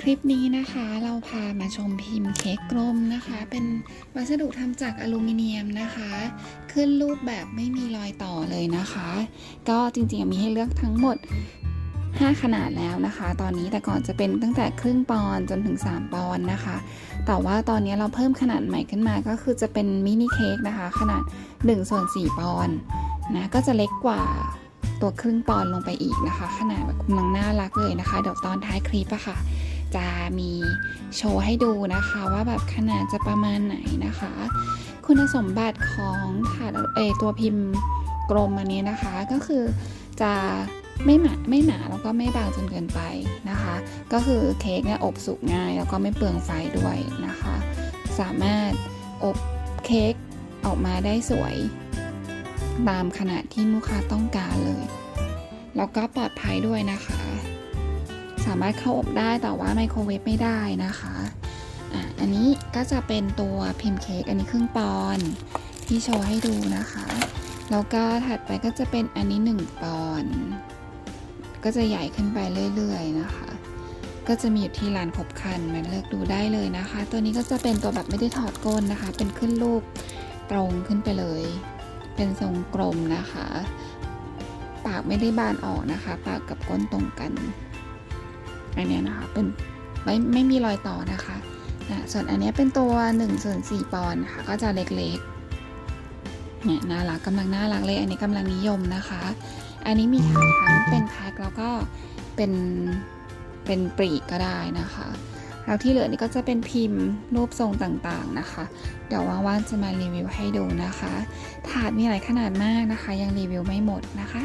คลิปนี้นะคะเราพามาชมพิมพ์เค้กกลมนะคะ เป็นวัสดุทำจากอลูมิเนียมนะคะ ขึ้นรูปแบบไม่มีรอยต่อเลยนะคะ ก็จริงๆมีให้เลือกทั้งหมด 5 ขนาดแล้วนะคะ ตอนนี้แต่ก่อนจะเป็นตั้งแต่ครึ่งปอนจนถึง 3 ปอนนะคะ แต่ว่าตอนนี้เราเพิ่มขนาดใหม่ขึ้นมาก็คือจะเป็นมินิเค้กนะคะ ขนาด1ส่วน4ปอนนะก็จะเล็กกว่าตัวครึ่งปอนลงไปอีกนะคะ ขนาดแบบกำลังน่ารักเลยนะคะ เดี๋ยวตอนท้ายคลิปอะค่ะ จะมีโชว์ให้ดูนะคะว่าแบบขนาดจะประมาณไหนนะคะ คุณสมบัติของถาดเอตัวพิมพ์กลมอันนี้นะคะก็คือจะไม่หนาไม่หนาแล้วก็ไม่บางจนเกินไปนะคะ ก็คือเค้กเนี่ยอบสุกง่ายแล้วก็ไม่เปลืองไฟด้วยนะคะ สามารถอบเค้กออกมาได้สวย ตามขนาดที่ลูกค้าต้องการเลย แล้วก็ปลอดภัยด้วยนะคะ สามารถเข้าอบได้แต่ว่าไมโครเวฟไม่ได้นะคะอะอันนี้ก็จะเป็นตัวพิมพ์เค้กอันนี้ครึ่งปอนที่โชว์ให้ดูนะคะ แล้วก็ถัดไปก็จะเป็นอันนี้ 1 ปอนก็จะใหญ่ขึ้นไปเรื่อยๆนะคะ ก็จะมีอยู่ที่ร้านครบคันมาเลือกดูได้เลยนะคะ ตัวนี้ก็จะเป็นตัวแบบไม่ได้ถอดก้นนะคะ เป็นขึ้นรูปตรงขึ้นไปเลย เป็นทรงกลมนะคะ ปากไม่ได้บานออกนะคะ ปากกับก้นตรงกัน อันเนี้ยนะคะเป็นไม่ไม่มีรอยต่อนะคะอะส่วนอันนี้เป็นตัว1ส่วน4ปอนด์ค่ะก็จะเล็กๆเนี่ยน่ารักกำลังน่ารักเลย อันนี้กำลังนิยมนะคะ อันนี้มีขายทั้งเป็นแพ็คแล้วก็เป็นเป็นปลีกก็ได้นะคะแล้วที่เหลือนี่ก็จะเป็นพิมพ์รูปทรงต่างๆนะคะ เดี๋ยวว่างๆจะมารีวิวให้ดูนะคะ ถาดมีหลายขนาดมากนะคะ ยังรีวิวไม่หมดนะคะ